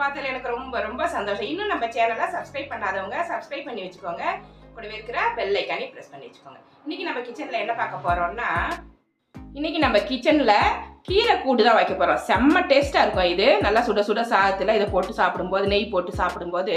பார்த்ததுல எனக்கு ரொம்ப ரொம்ப சந்தோஷம். இன்னும் நம்ம சேனலை சப்ஸ்கிரைப் பண்ணாதவங்க சப்ஸ்கிரைப் பண்ணி வச்சுக்கோங்க. கூடவே இருக்கிற பெல் ஐக்கானே ப்ரெஸ் பண்ணி வச்சுக்கோங்க. இன்றைக்கி நம்ம கிச்சனில் என்ன பார்க்க போகிறோம்னா இன்றைக்கி நம்ம கிச்சனில் கீரை கூட்டு தான் வைக்க போகிறோம் செம்ம டேஸ்ட்டாக இருக்கும் இது. நல்லா சுட சுட சாதத்தில் இதை போட்டு சாப்பிடும்போது நெய் போட்டு சாப்பிடும்போது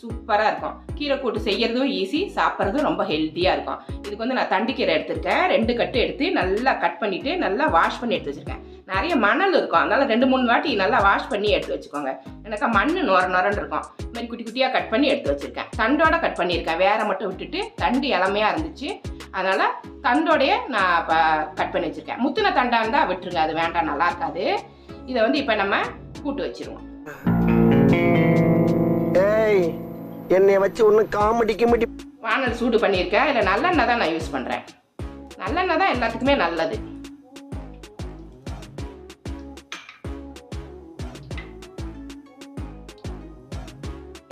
சூப்பராக இருக்கும். கீரை கூட்டு செய்கிறதும் ஈஸி சாப்பிட்றதும் ரொம்ப ஹெல்த்தியாக இருக்கும். இதுக்கு வந்து நான் தண்டு கீரை எடுத்திருக்கேன். ரெண்டு கட்டு எடுத்து நல்லா கட் பண்ணிவிட்டு நல்லா வாஷ் பண்ணி எடுத்து வச்சுருக்கேன். நிறைய மணல் இருக்கும். அதனால ரெண்டு மூணு வாட்டி நல்லா வாஷ் பண்ணி எடுத்து வச்சுக்கோங்க. எனக்கு மண் நொர நொரன்னு இருக்கும். இந்த மாதிரி குட்டி குட்டியாக கட் பண்ணி எடுத்து வச்சுருக்கேன். தண்டோட கட் பண்ணியிருக்கேன். வேற மட்டும் விட்டுட்டு தண்டு இளமையாக இருந்துச்சு. அதனால் தண்டோடைய நான் இப்போ கட் பண்ணி வச்சுருக்கேன். முத்தின தண்டாக இருந்தால் விட்டுருங்க. அது வேண்டாம். நல்லா இருக்காது. இதை வந்து இப்போ நம்ம கூட்டு வச்சிருவோம். ஏய் என்னைய வச்சு ஒன்னும் காமெடி கிமெடி வானல் சூடு பண்ணியிருக்கேன். இதில் நல்லெண்ணெய் தான் நான் யூஸ் பண்ணுறேன் நல்லெண்ணெய் தான் எல்லாத்துக்குமே நல்லது.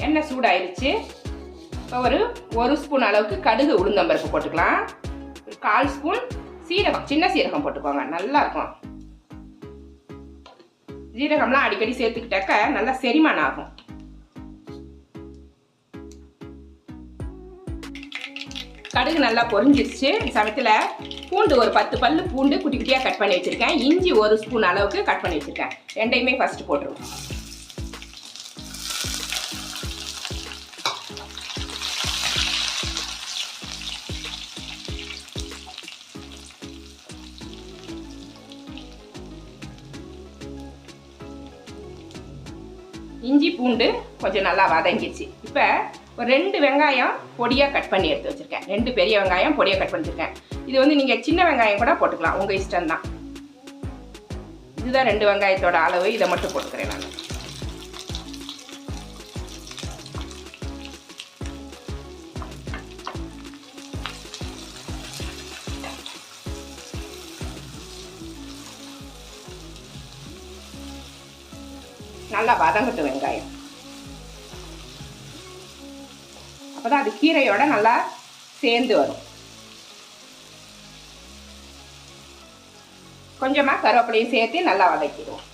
எண்ணெய் சூடாயிருச்சு. இப்போ ஒரு ஒரு ஸ்பூன் அளவுக்கு கடுகு உளுந்தம்பருப்பு போட்டுக்கலாம். ஒரு கால் ஸ்பூன் சீரகம் சின்ன சீரகம் போட்டுக்கோங்க நல்லா இருக்கும் ஜீரகம்லாம் அடிக்கடி சேர்த்துக்கிட்டாக்க நல்லா செரிமானம் ஆகும். கடுகு நல்லா பொரிஞ்சிருச்சு. சமயத்தில் பூண்டு ஒரு பத்து பல்லு பூண்டு குட்டி குட்டியாக கட் பண்ணி வச்சுருக்கேன். இஞ்சி ஒரு ஸ்பூன் அளவுக்கு கட் பண்ணி வச்சுருக்கேன். ரெண்டையுமே ஃபஸ்ட்டு போட்டுருவோம். இஞ்சி பூண்டு கொஞ்சம் நல்லா வதங்கிச்சு இப்போ ஒரு ரெண்டு வெங்காயம் பொடியாக கட் பண்ணி எடுத்து வச்சுருக்கேன். ரெண்டு பெரிய வெங்காயம் பொடியாக கட் பண்ணிருக்கேன் இது வந்து நீங்கள் சின்ன வெங்காயம் கூட போட்டுக்கலாம். உங்கள் இஷ்டம்தான். இதுதான் ரெண்டு வெங்காயத்தோட அளவு. இதை மட்டும் போட்டுக்கிறேன் நான். நல்லா வதங்கட்டும் வெங்காயம். அப்பதான் அது கீரையோட நல்லா சேர்ந்து வரும். கொஞ்சமா கருவேப்பிலையும் சேர்த்து நல்லா வதக்கிடுவோம்.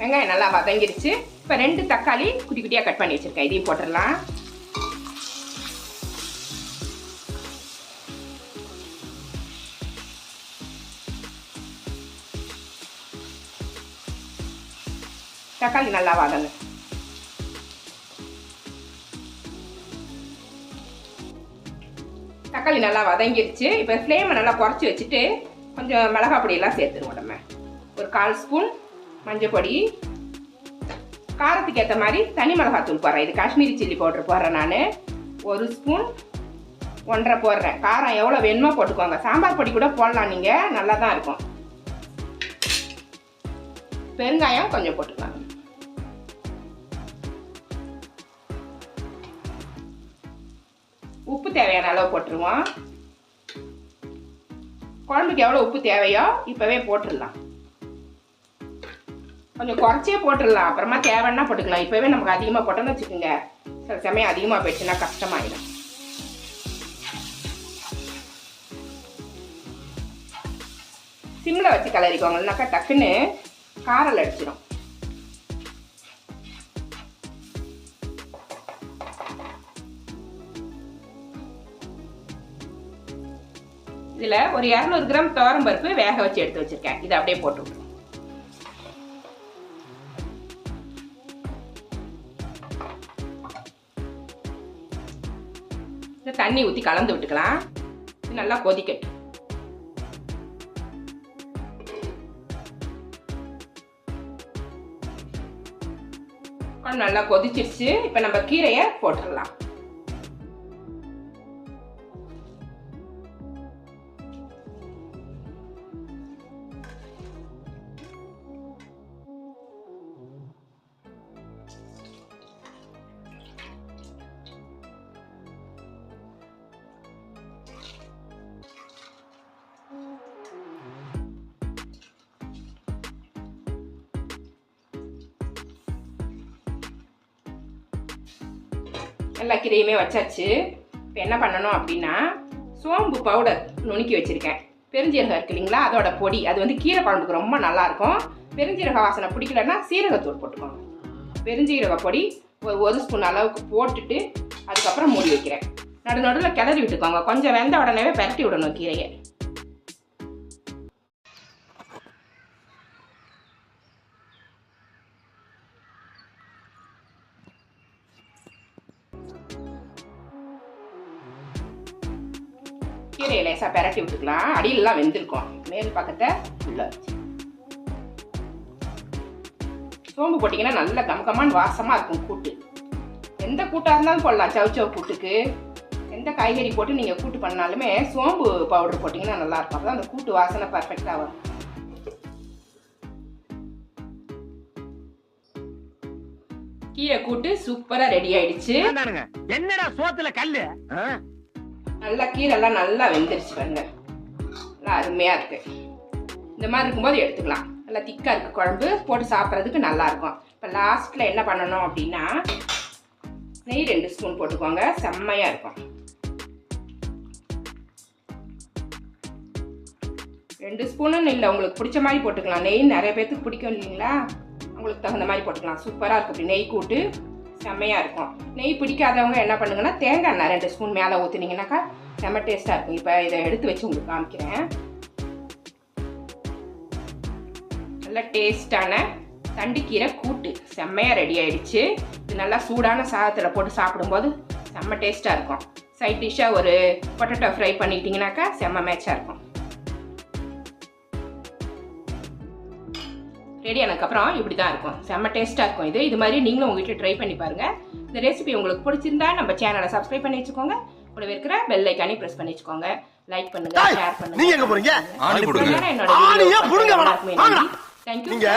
வெங்காயம் நல்லா வதங்கிருச்சு இப்போ ரெண்டு தக்காளி குட்டி குட்டியாக கட் பண்ணி வச்சிருக்கேன். இதையும் போட்டுடலாம். தக்காளி நல்லா வதங்க தக்காளி நல்லா வதங்கிருச்சு. இப்போ ஃப்ளேமை நல்லா குறைச்சி வச்சுட்டு கொஞ்சம் மிளகா பொடியெல்லாம் சேர்த்துருவோம் நம்ம. ஒரு கால் ஸ்பூன் மஞ்சள் பொடி காரத்துக்கு ஏற்ற மாதிரி தனி மிளகாத்தூள் போடுறேன். இது காஷ்மீரி சில்லி பவுடர் போடுறேன் நான். ஒரு ஸ்பூன் ஒன்றரை போடுறேன். காரம் எவ்வளோ வேணுமோ போட்டுக்கோங்க. சாம்பார் பொடி கூட போடலாம் நீங்கள் நல்லா தான் இருக்கும். பெருங்காயம் கொஞ்சம் போட்டுக்கலாம். உப்பு தேவையான அளவு போட்டுருவோம். குழம்புக்கு எவ்வளோ உப்பு தேவையோ இப்போவே போட்டுடலாம். கொஞ்சம் குறைச்சே போட்டுடலாம். அப்புறமா தேவைன்னா போட்டுக்கலாம். இப்போவே நமக்கு அதிகமாக போட்டோம்னு வச்சுக்கோங்க. சில சமயம் அதிகமாக போயிடுச்சுன்னா கஷ்டமாயிடும். சிம்மில் வச்சு கலரிக்கோங்கனாக்கா டக்குன்னு காரல் அடிச்சிடும் இதில் ஒரு இரநூறு கிராம் துவரம் பருப்பு வேக வச்சு எடுத்து வச்சிருக்கேன். இதை அப்படியே போட்டு விட்ருவோம் தண்ணி ஊற்றி கலந்து விட்டுக்கலாம். இது நல்லா கொதிக்கட்டும். நல்லா கொதிச்சிருச்சு. இப்போ நம்ம கீரையை போட்டுடலாம். எல்லா கீரையுமே வச்சாச்சு. இப்போ என்ன பண்ணணும் அப்படின்னா சோம்பு பவுடர் நுணுக்கி வச்சுருக்கேன். பெருஞ்சீரகம் இருக்கு இல்லைங்களா? அதோட பொடி. அது வந்து கீரை குழம்புக்கு ரொம்ப நல்லாயிருக்கும். பெருஞ்சீரக வாசனை பிடிக்கலன்னா சீரகத்தூள் போட்டுக்கோங்க. பெருஞ்சீரக பொடி ஒரு ஒரு ஸ்பூன் அளவுக்கு போட்டுட்டு அதுக்கப்புறம் மூடி வைக்கிறேன். நடு நடுவில் கிளறி விட்டுக்கோங்க. கொஞ்சம் வெந்த உடனே பரட்டி விடணும் கீரையை. கீரையை லேசாக பெரட்டி விட்டுக்கலாம். அடியிலலாம் வெந்திருக்கும். மேல் பக்கத்தை உள்ள வச்சு. சோம்பு போட்டிங்கன்னா நல்ல கமகமான வாசமாக இருக்கும் கூட்டு. எந்த கூட்டாக இருந்தாலும் போடலாம் சவுச்சவ் கூட்டுக்கு. எந்த காய்கறி போட்டு நீங்கள் கூட்டு பண்ணாலுமே சோம்பு பவுடர் போட்டிங்கன்னா நல்லாயிருக்கும். அப்போ அந்த கூட்டு வாசனை பர்ஃபெக்டாக வரும். கீரை கூட்டு சூப்பராக ரெடி ஆயிடுச்சு. என்னடா சோத்துல கல்லு? நல்லா கீரைலாம் நல்லா வெந்துருச்சு பாருங்க. நல்லா அருமையாக இருக்குது இந்த மாதிரி இருக்கும்போது எடுத்துக்கலாம். நல்லா திக்காக இருக்குது குழம்பு. போட்டு சாப்பிட்றதுக்கு நல்லாயிருக்கும் இப்போ லாஸ்ட்டில் என்ன பண்ணணும் அப்படின்னா நெய் ரெண்டு ஸ்பூன் போட்டுக்கோங்க. செம்மையாக இருக்கும். ரெண்டு ஸ்பூனுன்னு இல்லை உங்களுக்கு பிடிச்ச மாதிரி போட்டுக்கலாம். நெய் நிறைய பேர்த்துக்கு பிடிக்கும் இல்லைங்களா? உங்களுக்கு தகுந்த மாதிரி போட்டுக்கலாம். சூப்பராக இருக்கும் அப்படி நெய் கூட்டு செம்மையாக இருக்கும். நெய் பிடிக்காதவங்க என்ன பண்ணுங்கன்னா தேங்காய் எண்ணெய் ரெண்டு ஸ்பூன் மேலே ஊற்றுனீங்கன்னாக்கா செம்ம டேஸ்ட்டாக இருக்கும். இப்போ இதை எடுத்து வச்சு உங்களுக்கு காமிக்கிறேன். நல்ல டேஸ்டான தண்டுக்கீரை கூட்டு. செம்மையாக ரெடி ஆயிடுச்சு. இது நல்லா சூடான சாதத்தில் போட்டு சாப்பிடும்போது செம்ம டேஸ்ட்டாக இருக்கும். சைட் டிஷ்ஷாக ஒரு பொட்டேட்டோ ஃப்ரை பண்ணிக்கிட்டிங்கனாக்கா செம்ம மேட்சாக இருக்கும். ரெடி ஆனதுக்கப்புறம் இப்படி தான் இருக்கும் செம்ம டேஸ்ட்டாக இருக்கும் இது இது மாதிரி நீங்களும் உங்கள் வீட்டில் ட்ரை பண்ணி பாருங்கள் இந்த ரெசிபி உங்களுக்கு பிடிச்சிருந்தா நம்ம சேனலை சப்ஸ்கிரைப் பண்ணி வச்சுக்கோங்க கூடவே இருக்கிற பெல் ஐக்கானி ப்ரெஸ் பண்ணி வச்சுக்கோங்க லைக் பண்ணுங்க ஷேர் பண்ணுங்க நீங்க எங்க போறீங்க? ஆணி போடுங்க. ஆணியே புடுங்க வேணாம். தேங்க்யூ நீங்க.